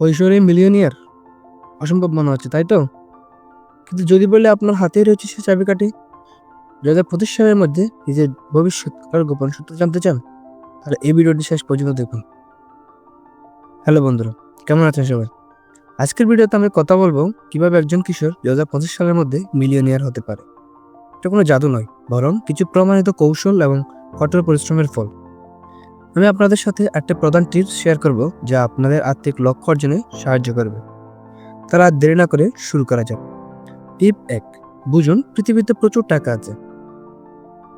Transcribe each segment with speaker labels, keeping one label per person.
Speaker 1: কৈশোরে মিলিয়নিয়ার অসম্ভব মনে হচ্ছে, তাই তো? কিন্তু যদি বলে আপনার হাতেই রয়েছে সে চাবিকাঠি দু হাজার সালের মধ্যে নিজের ভবিষ্যৎকার গোপন সূত্র জানতে চান? তাহলে এই ভিডিওটি শেষ পর্যন্ত দেখুন। হ্যালো বন্ধুরা, কেমন আছেন সবাই? আজকের ভিডিওতে আমি কথা বলব কীভাবে একজন কিশোর দু হাজার পঁচিশ সালের মধ্যে মিলিয়নিয়ার হতে পারে। এটা কোনো জাদু নয়, বরং কিছু প্রমাণিত কৌশল এবং কঠোর পরিশ্রমের ফল। আমি আপনাদের সাথে একটা প্রধান টিপস শেয়ার করব যা আপনাদের আর্থিক লক্ষ্য অর্জনে সাহায্য করবে। তারা আর দেরি না করে শুরু করা যাক। টিপ এক, বুঝুন পৃথিবীতে প্রচুর টাকা আছে।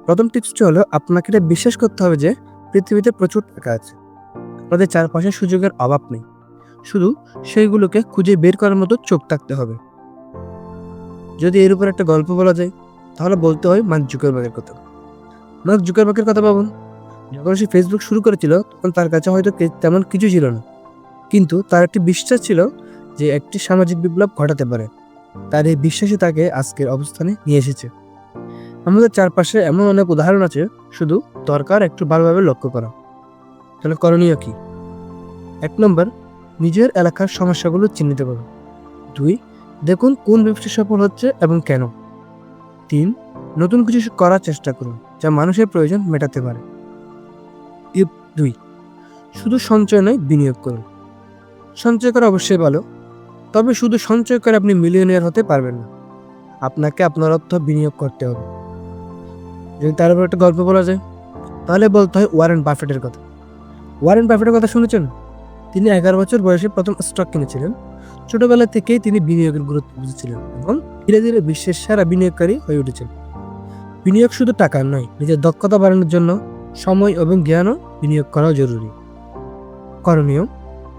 Speaker 1: প্রথম টিপসটি হলো আপনাকে এটা বিশ্বাস করতে হবে যে পৃথিবীতে প্রচুর টাকা আছে। আপনাদের চারপাশে সুযোগের অভাব নেই। শুধু সেইগুলোকে খুঁজে বের করার মতো চোখ থাকতে হবে। যদি এর উপর একটা গল্প বলা যায়, তাহলে বলতে হয় মার্ক জুকারবার্গের কথা। মার্ক জুকারবার্গের কথা ভাবুন। যখন সে ফেসবুক শুরু করেছিল, তখন তার কাছে হয়তো তেমন কিছু ছিল না। কিন্তু তার একটি বিশ্বাস ছিল যে একটি সামাজিক বিপ্লব ঘটাতে পারে। তার এই বিশ্বাসই তাকে আজকের অবস্থানে নিয়ে এসেছে। আমাদের চারপাশে এমন অনেক উদাহরণ আছে, শুধু দরকার একটু ভালোভাবে লক্ষ্য করা। তাহলে করণীয় কি? এক নম্বর, নিজের এলাকার সমস্যাগুলো চিহ্নিত করুন দুই, দেখুন কোন ব্যবসা সফল হচ্ছে এবং কেন। তিন, নতুন কিছু করার চেষ্টা করুন, যা মানুষের প্রয়োজন মেটাতে পারে। দুই। শুধু সঞ্চয় নয়, বিনিয়োগ করুন। সঞ্চয় করা অবশ্যই ভালো, তবে শুধু সঞ্চয় করে আপনি মিলিয়নিয়ার হতে পারবেন না। আপনাকে আপনার অর্থ বিনিয়োগ করতে হবে। যদি তার উপর একটা গল্প বলা যায়, তাহলে বলতে হয় ওয়ারেন বাফেটের কথা। ওয়ারেন বাফেটের কথা শুনেছেন? তিনি এগারো বছর বয়সে প্রথম স্টক কিনেছিলেন। ছোটবেলা থেকেই তিনি বিনিয়োগের গুরুত্ব বুঝেছিলেন এবং ধীরে ধীরে বিশ্বের সেরা বিনিয়োগকারী হয়ে উঠেছেন। বিনিয়োগ শুধু টাকা নয়, নিজের দক্ষতা বাড়ানোর জন্য সময় এবং জ্ঞানও বিনিয়োগ করা জরুরি। করণীয়,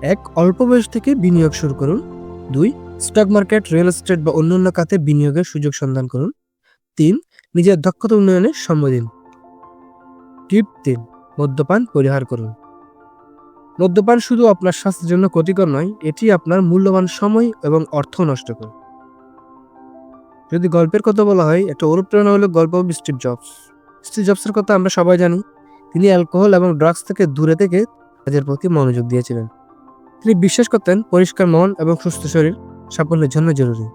Speaker 1: এক, অল্প বয়স থেকে বিনিয়োগ শুরু করুন। দুই, স্টক মার্কেট, রিয়েল এস্টেট বা অন্যান্য খাতে বিনিয়োগের সুযোগ সন্ধান করুন। তিন, নিজের দক্ষতা উন্নয়নে সময় দিন। টিপ তিন, মদ্যপান পরিহার করুন। মদ্যপান শুধু আপনার স্বাস্থ্যের জন্য ক্ষতিকর নয়, এটি আপনার মূল্যবান সময় এবং অর্থ নষ্ট করে। যদি গল্পের কথা বলা হয়, একটা অনুপ্রেরণা হলো গল্প স্টিভ জবস। স্টিভ জবসের কথা আমরা সবাই জানি। তিনি অ্যালকোহল এবং ড্রাগস থেকে দূরে থেকে কাজের প্রতি মনোযোগ দিয়েছিলেন। তিনি বিশ্বাস করতেন পরিষ্কার মন এবং সুস্থ শরীর সাফল্যের জন্য জরুরি।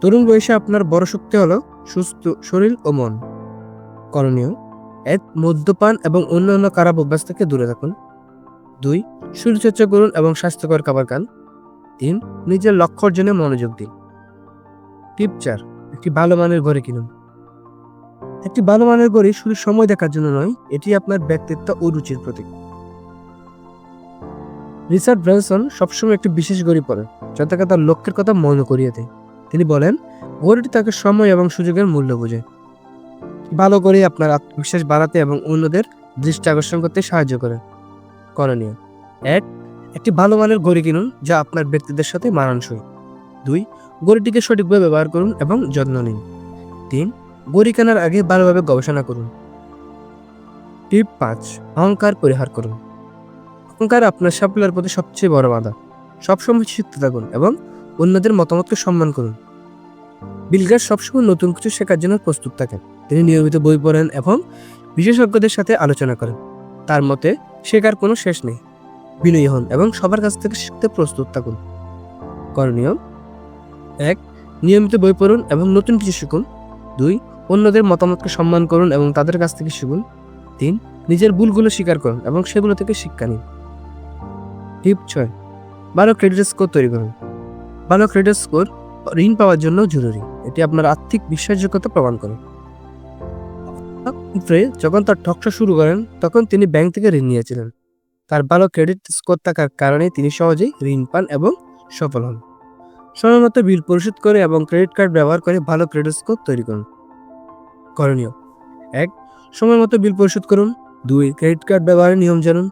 Speaker 1: তরুণ বয়সে আপনার বড় শক্তি হলো সুস্থ শরীর ও মন। করণীয়, এক, মদ্যপান এবং অন্যান্য খারাপ অভ্যাস থেকে দূরে থাকুন। দুই, শরীরচর্চা করুন এবং স্বাস্থ্যকর খাবার খান। তিন, নিজের লক্ষ্য অর্জনে মনোযোগ দিন। টিপ চার, একটি ভালো মানের ঘরে কিনুন। একটি ভালো মানের ঘড়ি শুধু সময় দেখার জন্য নয়, এটি আপনার ব্যক্তিত্ব ও রুচির প্রতীক। রিচার্ড ব্রানসন সবসময় একটি বিশেষ ঘড়ি পরেন যা তাকে তার লক্ষ্যের কথা মনে করিয়ে দেয়। তিনি বলেন ঘড়িটি তাকে সময় এবং সুযোগের মূল্য বোঝে। ভালো করে আপনার আত্মবিশ্বাস বাড়াতে এবং অন্যদের দৃষ্টি আকর্ষণ করতে সাহায্য করে। করণীয়। এক, একটি ভালো মানের ঘড়ি কিনুন, যা আপনার ব্যক্তিদের সাথে মানানসই। দুই ঘড়িটিকে সঠিকভাবে ব্যবহার করুন এবং যত্ন নিন। তিন ঘড়ি কেনার আগে ভালোভাবে গবেষণা করুন। টিপ পাঁচ, অহংকার পরিহার করুন। অহংকার আপনার সাফল্যের প্রতি সবচেয়ে বড় বাধা। সবসময় শিখতে থাকুন এবং অন্যদের মতামতকে সম্মান করুন। বিলগার সবসময় নতুন কিছু শেখার জন্য প্রস্তুত থাকেন। তিনি নিয়মিত বই পড়েন এবং বিশেষজ্ঞদের সাথে আলোচনা করেন। তার মতে, শেখার কোনো শেষ নেই। বিনয়ী হন এবং সবার কাছ থেকে শিখতে প্রস্তুত থাকুন। করণীয় এক, নিয়মিত বই পড়ুন এবং নতুন কিছু শিখুন। দুই অন্যদের মতামতকে সম্মান করুন এবং তাদের কাছ থেকে শিখুন। তিন, নিজের ভুলগুলো স্বীকার করুন এবং সেগুলো থেকে শিক্ষা নিন। টিপ ছয়, ভালো ক্রেডিট স্কোর তৈরি করুন। ভালো ক্রেডিট স্কোর ঋণ পাওয়ার জন্য জরুরি। এটি আপনার আর্থিক বিশ্বাসযোগ্যতা প্রমাণ করে। যখন তার ঠকসা শুরু করেন, তখন তিনি ব্যাংক থেকে ঋণ নিয়েছিলেন। তার ভালো ক্রেডিট স্কোর থাকার কারণে তিনি সহজেই ঋণ পান এবং সফল হন। সময় মতো বিল পরিশোধ করে এবং ক্রেডিট কার্ড ব্যবহার করে ভালো ক্রেডিট স্কোর তৈরি করুন। করণীয়। এক, সময় মতো বিল পরিশোধ করুন। দুই, ক্রেডিট কার্ড ব্যবহারের নিয়ম জানুন।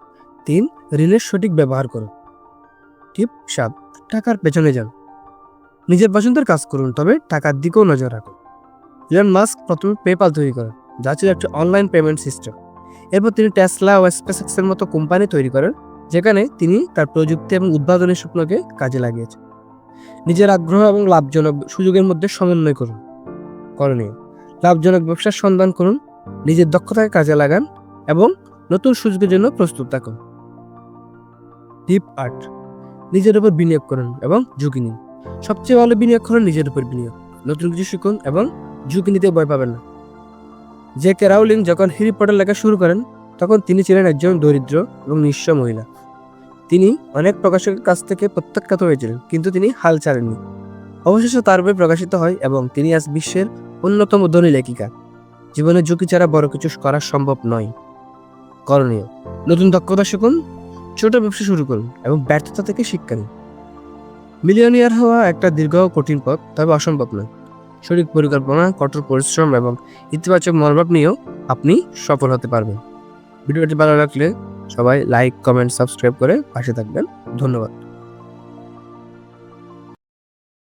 Speaker 1: তিন, ঋণের সঠিক ব্যবহার করুন। টিপ, সাত, টাকার পেছনে যান। নিজের পছন্দের কাজ করুন, তবে টাকার দিকেও নজর রাখুন। ইলন মাস্ক প্রথমে পেপাল তৈরি করেন, যা ছিল একটি অনলাইন পেমেন্ট সিস্টেম। এরপর তিনি টেসলা ও স্পেসএক্সের মতো কোম্পানি তৈরি করেন, যেখানে তিনি তার প্রযুক্তি এবং উদ্ভাবনের স্বপ্নকে কাজে লাগিয়েছেন। নিজের আগ্রহ এবং লাভজনক সুযোগের মধ্যে সমন্বয় করুন। করণীয় লাভজনক ব্যবসার সন্ধান করুন, নিজের দক্ষতাকে কাজে লাগান এবং নতুন সুযোগের জন্য প্রস্তুত থাকুন। টিপ আট, নিজের উপর বিনিয়োগ করুন এবং ঝুঁকি নিন। সবচেয়ে ভালো বিনিয়োগ করুন নিজের উপর বিনিয়োগ। নতুন কিছু শিখুন এবং ঝুঁকি নিতে ভয় পাবেন না। জে কে রাউলিং যখন হ্যারি পটার লেখা শুরু করেন, তখন তিনি ছিলেন একজন দরিদ্র এবং নিঃস্ব মহিলা। তিনি অনেক প্রকাশকের কাছ থেকে প্রত্যাখ্যাত হয়েছিলেন, কিন্তু তিনি হাল ছাড়েননি। অবশেষে তার বই প্রকাশিত হয় এবং তিনি আজ বিশ্বের অন্যতম ধনী লেখিকা। জীবনে ঝুঁকি ছাড়া বড় কিছু করা সম্ভব নয়। করণীয়, নতুন দক্ষতা শিখুন, ছোট ব্যবসা শুরু করুন এবং ব্যর্থতা থেকে শিক্ষা নিন। মিলিয়নিয়ার হওয়া একটা দীর্ঘ কঠিন পথ, তবে অসম্ভব নয়। সঠিক পরিকল্পনা, কঠোর পরিশ্রম এবং ইতিবাচক মনোভাব নিয়েও আপনি সফল হতে পারবেন। ভিডিওটি ভালো লাগলে সবাই লাইক কমেন্ট সাবস্ক্রাইব করে পাশে থাকবেন। ধন্যবাদ।